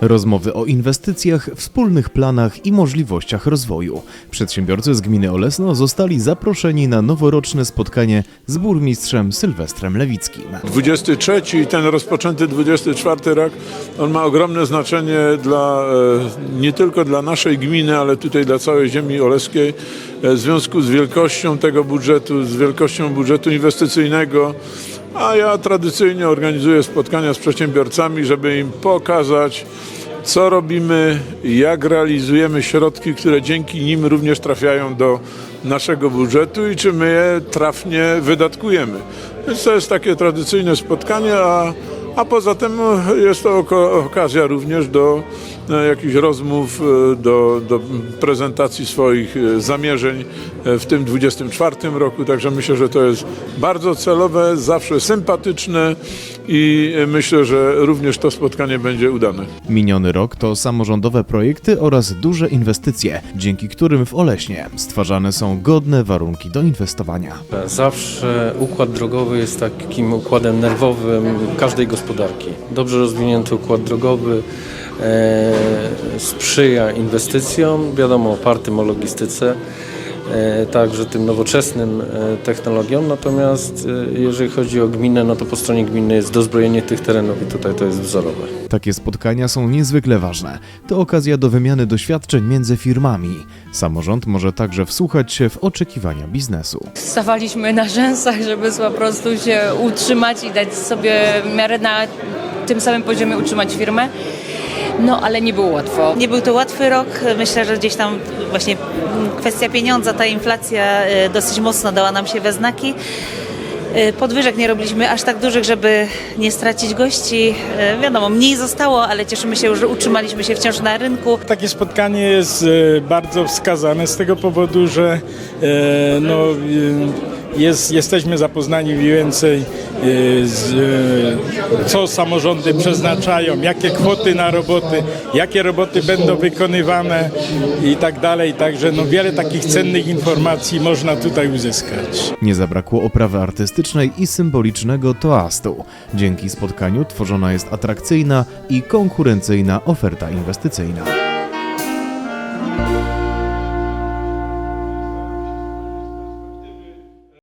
Rozmowy o inwestycjach, wspólnych planach i możliwościach rozwoju. Przedsiębiorcy z gminy Olesno zostali zaproszeni na noworoczne spotkanie z burmistrzem Sylwestrem Lewickim. 23 i ten rozpoczęty 24 rok, on ma ogromne znaczenie dla, e, nie tylko dla naszej gminy, ale tutaj dla całej ziemi oleskiej e, w związku z wielkością tego budżetu, z wielkością budżetu inwestycyjnego. A ja tradycyjnie organizuję spotkania z przedsiębiorcami, żeby im pokazać, co robimy, jak realizujemy środki, które dzięki nim również trafiają do naszego budżetu i czy my je trafnie wydatkujemy. Więc to jest takie tradycyjne spotkanie, a, a poza tym no, jest to okazja również do e, jakichś rozmów, e, do, do prezentacji swoich e, zamierzeń e, w tym 24 roku. Także myślę, że to jest bardzo celowe, zawsze sympatyczne i e, myślę, że również to spotkanie będzie udane. Miniony rok to samorządowe projekty oraz duże inwestycje, dzięki którym w Oleśnie stwarzane są godne warunki do inwestowania. Zawsze układ drogowy jest takim układem nerwowym każdej gospodarki. Dobrze rozwinięty układ drogowy e, sprzyja inwestycjom, wiadomo, opartym o logistyce, także tym nowoczesnym e, technologiom. Natomiast e, jeżeli chodzi o gminę, no to po stronie gminy jest dozbrojenie tych terenów i tutaj to jest wzorowe. Takie spotkania są niezwykle ważne. To okazja do wymiany doświadczeń między firmami. Samorząd może także wsłuchać się w oczekiwania biznesu. Stawaliśmy na rzęsach, żeby po prostu się utrzymać i dać sobie w miarę na tym samym poziomie utrzymać firmę. No ale nie było łatwo. Nie był to łatwy rok. Myślę, że gdzieś tam właśnie mm, kwestia pieniądza, ta inflacja y, dosyć mocno dała nam się we znaki. Y, Podwyżek nie robiliśmy aż tak dużych, żeby nie stracić gości. Y, Wiadomo, mniej zostało, ale cieszymy się, że utrzymaliśmy się wciąż na rynku. Takie spotkanie jest bardzo wskazane z tego powodu, że no, jest, jesteśmy zapoznani więcej e, z, e, co samorządy przeznaczają, jakie kwoty na roboty, jakie roboty będą wykonywane i tak dalej. Także no, wiele takich cennych informacji można tutaj uzyskać. Nie zabrakło oprawy artystycznej i symbolicznego toastu. Dzięki spotkaniu tworzona jest atrakcyjna i konkurencyjna oferta inwestycyjna.